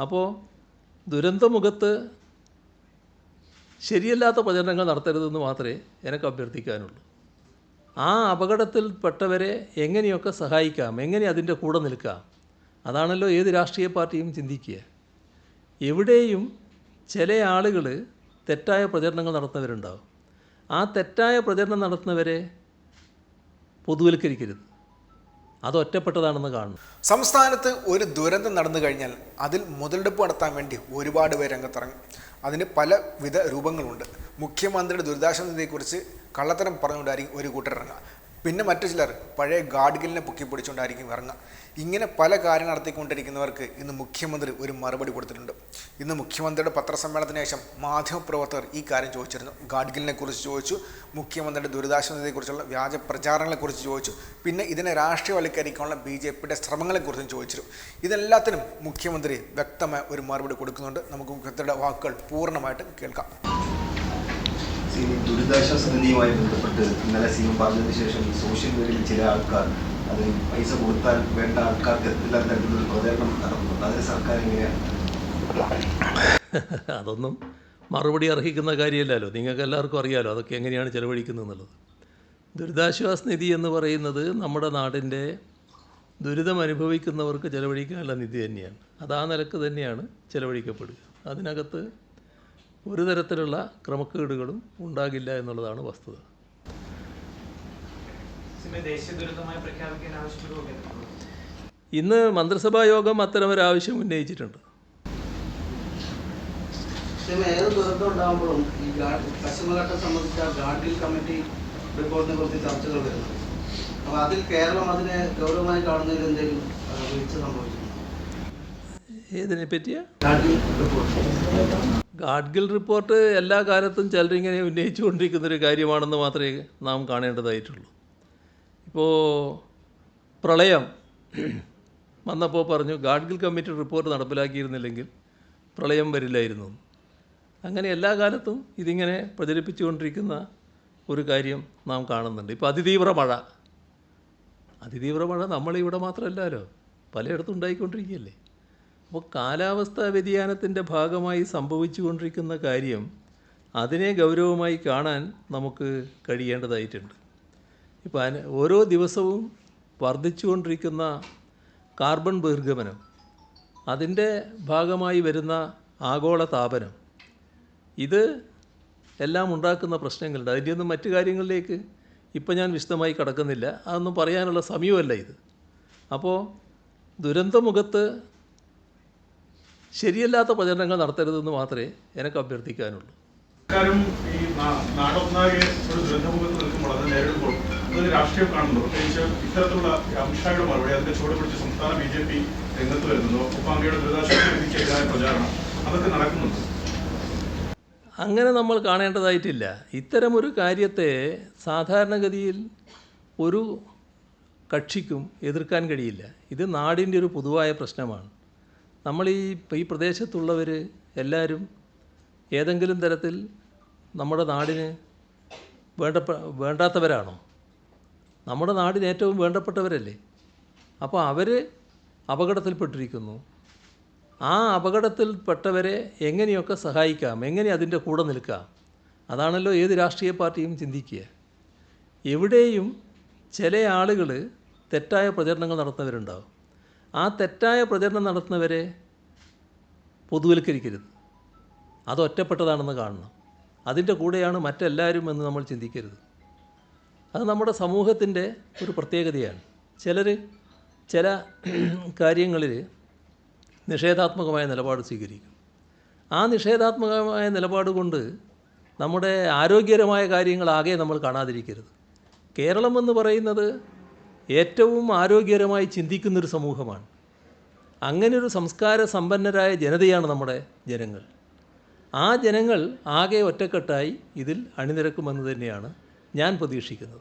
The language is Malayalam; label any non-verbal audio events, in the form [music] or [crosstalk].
അപ്പോൾ ദുരന്തമുഖത്ത് ശരിയല്ലാത്ത പ്രചരണങ്ങൾ നടത്തരുതെന്ന് മാത്രമേ എനിക്ക് അഭ്യർത്ഥിക്കാനുള്ളൂ. ആ അപകടത്തിൽപ്പെട്ടവരെ എങ്ങനെയൊക്കെ സഹായിക്കാം എങ്ങനെ അതിന്റെ കൂടെ നിൽക്കാം അതാണല്ലോ ഏത് രാഷ്ട്രീയ പാർട്ടിയും ചിന്തിക്കുക. എവിടെയും ചില ആളുകൾ തെറ്റായ പ്രചരണങ്ങൾ നടത്തുന്നവരുണ്ടാവും. ആ തെറ്റായ പ്രചരണം നടത്തുന്നവരെ പൊതുവൽക്കരിക്കരുത്. അത് ഒറ്റപ്പെട്ടതാണെന്ന് കാണുന്നു. സംസ്ഥാനത്ത് ഒരു ദുരന്തം നടന്നു കഴിഞ്ഞാൽ അതിൽ മുതലെടുപ്പ് നടത്താൻ വേണ്ടി ഒരുപാട് പേര് രംഗത്തിറങ്ങും. അതിന് പലവിധ രൂപങ്ങളുണ്ട്. മുഖ്യമന്ത്രിയുടെ ദുരിതാശ്വാസ നിധിയെക്കുറിച്ച് കള്ളത്തരം പറഞ്ഞുകൊണ്ടായിരിക്കും ഒരു കൂട്ടർ ഇറങ്ങുക. പിന്നെ മറ്റു ചിലർ പഴയ ഗാഡ്ഗിലിനെ പൊക്കി പിടിച്ചുകൊണ്ടായിരിക്കും ഇറങ്ങുക. ഇങ്ങനെ പല കാര്യം നടത്തിക്കൊണ്ടിരിക്കുന്നവർക്ക് ഇന്ന് മുഖ്യമന്ത്രി ഒരു മറുപടി കൊടുത്തിട്ടുണ്ട്. ഇന്ന് മുഖ്യമന്ത്രിയുടെ പത്രസമ്മേളനത്തിന് ശേഷം മാധ്യമപ്രവർത്തകർ ഈ കാര്യം ചോദിച്ചിരുന്നു. ഗാഡ്ഗിലിനെ കുറിച്ച് ചോദിച്ചു മുഖ്യമന്ത്രിയുടെ ദുരിതാശ്വാസത്തെക്കുറിച്ചുള്ള വ്യാജ പ്രചാരണങ്ങളെക്കുറിച്ച് ചോദിച്ചു പിന്നെ ഇതിനെ രാഷ്ട്രീയവൽക്കരിക്കാനുള്ള ബി ജെ പിയുടെ ശ്രമങ്ങളെക്കുറിച്ചും ചോദിച്ചിരുന്നു. ഇതെല്ലാത്തിനും മുഖ്യമന്ത്രി വ്യക്തമായ ഒരു മറുപടി കൊടുക്കുന്നുണ്ട്. നമുക്ക് മുഖ്യമന്ത്രിയുടെ വാക്കുകൾ പൂർണമായിട്ടും കേൾക്കാം. ഈ ദുരിതാശ്വാസ നിധിയുമായി ബന്ധപ്പെട്ട് ഇന്നലെ സി എം പറഞ്ഞതിന് ശേഷം സോഷ്യൽ മീഡിയയിൽ ചില ആൾക്കാർ അത് പൈസ കൊടുത്താൽ വേണ്ട ആൾക്കാർക്ക് എത്തില്ലാത്ത തരത്തിലുള്ള പ്രചരണം നടത്തുന്നുണ്ട്. അതിന് സർക്കാർ എങ്ങനെയാണ്? [laughs] അതൊന്നും മറുപടി അർഹിക്കുന്ന കാര്യമല്ലല്ലോ. നിങ്ങൾക്ക് എല്ലാവർക്കും അറിയാമല്ലോ അതൊക്കെ എങ്ങനെയാണ് ചെലവഴിക്കുന്നത് എന്നുള്ളത്. ദുരിതാശ്വാസ നിധി എന്ന് പറയുന്നത് നമ്മുടെ നാടിന്റെ ദുരിതം അനുഭവിക്കുന്നവർക്ക് ചെലവഴിക്കാനുള്ള നിധി തന്നെയാണ്. അത് ആ നിലയ്ക്ക് തന്നെയാണ് ചെലവഴിക്കപ്പെടുക. അതിനകത്ത് ഒരു തരത്തിലുള്ള ക്രമക്കേടുകളും ഉണ്ടാകില്ല എന്നുള്ളതാണ് വസ്തുത. ഇന്ന് മന്ത്രിസഭാ യോഗം ഉന്നയിച്ചിട്ടുണ്ട്. ആവശ്യം ഏത് ദുരന്തം ഉണ്ടാകുമ്പോഴും ഈ പശ്ചിമഘട്ടം സംബന്ധിച്ച ഗാഡ്ഗിൽ കമ്മിറ്റി റിപ്പോർട്ടിനെ കുറിച്ച് ചർച്ചകൾ വരുന്നു അപ്പോൾ അതിൽ കേരളം അതിനെ ഗൗരവമായി കാണുന്നതിൽ എന്തെങ്കിലും വീഴ്ച സംഭവിച്ചു ഏതിനെ പറ്റിയ ഗാഡ്ഗിൽ റിപ്പോർട്ട് എല്ലാ കാലത്തും ചിലരിങ്ങനെ ഉന്നയിച്ചുകൊണ്ടിരിക്കുന്നൊരു കാര്യമാണെന്ന് മാത്രമേ നാം കാണേണ്ടതായിട്ടുള്ളൂ. ഇപ്പോൾ പ്രളയം വന്നപ്പോൾ പറഞ്ഞു ഗാഡ്ഗിൽ കമ്മിറ്റി റിപ്പോർട്ട് നടപ്പിലാക്കിയിരുന്നില്ലെങ്കിൽ പ്രളയം വരില്ലായിരുന്നു. അങ്ങനെ എല്ലാ കാലത്തും ഇതിങ്ങനെ പ്രചരിപ്പിച്ചുകൊണ്ടിരിക്കുന്ന ഒരു കാര്യം നാം കാണുന്നുണ്ട്. ഇപ്പോൾ അതിതീവ്ര മഴ. അതിതീവ്ര മഴ നമ്മളിവിടെ മാത്രമല്ലല്ലോ പലയിടത്തും ഉണ്ടായിക്കൊണ്ടിരിക്കുകയല്ലേ? അപ്പോൾ കാലാവസ്ഥാ വ്യതിയാനത്തിന്റെ ഭാഗമായി സംഭവിച്ചുകൊണ്ടിരിക്കുന്ന കാര്യം അതിനെ ഗൗരവമായി കാണാൻ നമുക്ക് കഴിയേണ്ടതായിട്ടുണ്ട്. അതിന് ഓരോ ദിവസവും വർദ്ധിച്ചുകൊണ്ടിരിക്കുന്ന കാർബൺ ബഹിർഗമനം അതിന്റെ ഭാഗമായി വരുന്ന ആഗോള താപനം ഇത് എല്ലാം ഉണ്ടാക്കുന്ന പ്രശ്നങ്ങളുണ്ട്. അതിന്റെ ഒന്നും മറ്റു കാര്യങ്ങളിലേക്ക് ഇപ്പം ഞാൻ വിശദമായി കടക്കുന്നില്ല. അതൊന്നും പറയാനുള്ള സമയമല്ല ഇത്. അപ്പോൾ ദുരന്തമുഖത്ത് ശരിയല്ലാത്ത പ്രചരണങ്ങൾ നടത്തരുതെന്ന് മാത്രമേ എനിക്ക് അഭ്യർത്ഥിക്കാനുള്ളൂ. രാഷ്ട്രീയം കാണുന്നു പ്രത്യേകിച്ച് ഇത്തരത്തിലുള്ള അമിത്ഷായുടെ മറുപടി അതിന്റെ ചുവട് പിടിച്ച് സംസ്ഥാന ബി ജെ പി രംഗത്ത് വരുന്നു ഒപ്പം അങ്ങയുടെ ദുരിതാശ്വാസ നിധിക്കെതിരായ പ്രചാരണം അതൊക്കെ നടക്കുന്നുണ്ട്. അങ്ങനെ നമ്മൾ കാണേണ്ടതായിട്ടില്ല. ഇത്തരമൊരു കാര്യത്തെ സാധാരണഗതിയിൽ ഒരു കക്ഷിക്കും എതിർക്കാൻ കഴിയില്ല. ഇത് നാടിന്റെ ഒരു പൊതുവായ പ്രശ്നമാണ്. നമ്മൾ ഈ ഈ പ്രദേശത്തുള്ളവർ എല്ലാവരും ഏതെങ്കിലും തരത്തിൽ നമ്മുടെ നാടിന് വേണ്ട വേണ്ടാത്തവരാണോ? നമ്മുടെ നാടിന് ഏറ്റവും വേണ്ടപ്പെട്ടവരല്ലേ? അപ്പോൾ അവർ അപകടത്തിൽപ്പെട്ടിരിക്കുന്നു. ആ അപകടത്തിൽപ്പെട്ടവരെ എങ്ങനെയൊക്കെ സഹായിക്കാം? എങ്ങനെ അതിന്റെ കൂടെ നിൽക്കാം? അതാണല്ലോ ഏത് രാഷ്ട്രീയ പാർട്ടിയും ചിന്തിക്കുക. എവിടെയും ചില ആളുകൾ തെറ്റായ പ്രചരണങ്ങൾ നടത്തുന്നവരുണ്ടാവും. ആ തെറ്റായ പ്രചരണം നടത്തുന്നവരെ പൊതുവൽക്കരിക്കരുത്. അത് ഒറ്റപ്പെട്ടതാണെന്ന് കാണണം. അതിന്റെ കൂടെയാണ് മറ്റെല്ലാവരും എന്ന് നമ്മൾ ചിന്തിക്കരുത്. അത് നമ്മുടെ സമൂഹത്തിന്റെ ഒരു പ്രത്യേകതയാണ്. ചിലർ ചില കാര്യങ്ങളിൽ നിഷേധാത്മകമായ നിലപാട് സ്വീകരിക്കും. ആ നിഷേധാത്മകമായ നിലപാട് കൊണ്ട് നമ്മുടെ ആരോഗ്യകരമായ കാര്യങ്ങളാകെ നമ്മൾ കാണാതിരിക്കരുത്. കേരളം എന്ന് പറയുന്നത് ഏറ്റവും ആരോഗ്യകരമായി ചിന്തിക്കുന്നൊരു സമൂഹമാണ്. അങ്ങനെയൊരു സംസ്കാര സമ്പന്നരായ ജനതയാണ് നമ്മുടെ ജനങ്ങൾ. ആ ജനങ്ങൾ ആകെ ഒറ്റക്കെട്ടായി ഇതിൽ അണിനിരക്കുമെന്ന് തന്നെയാണ് ഞാൻ പ്രതീക്ഷിക്കുന്നത്.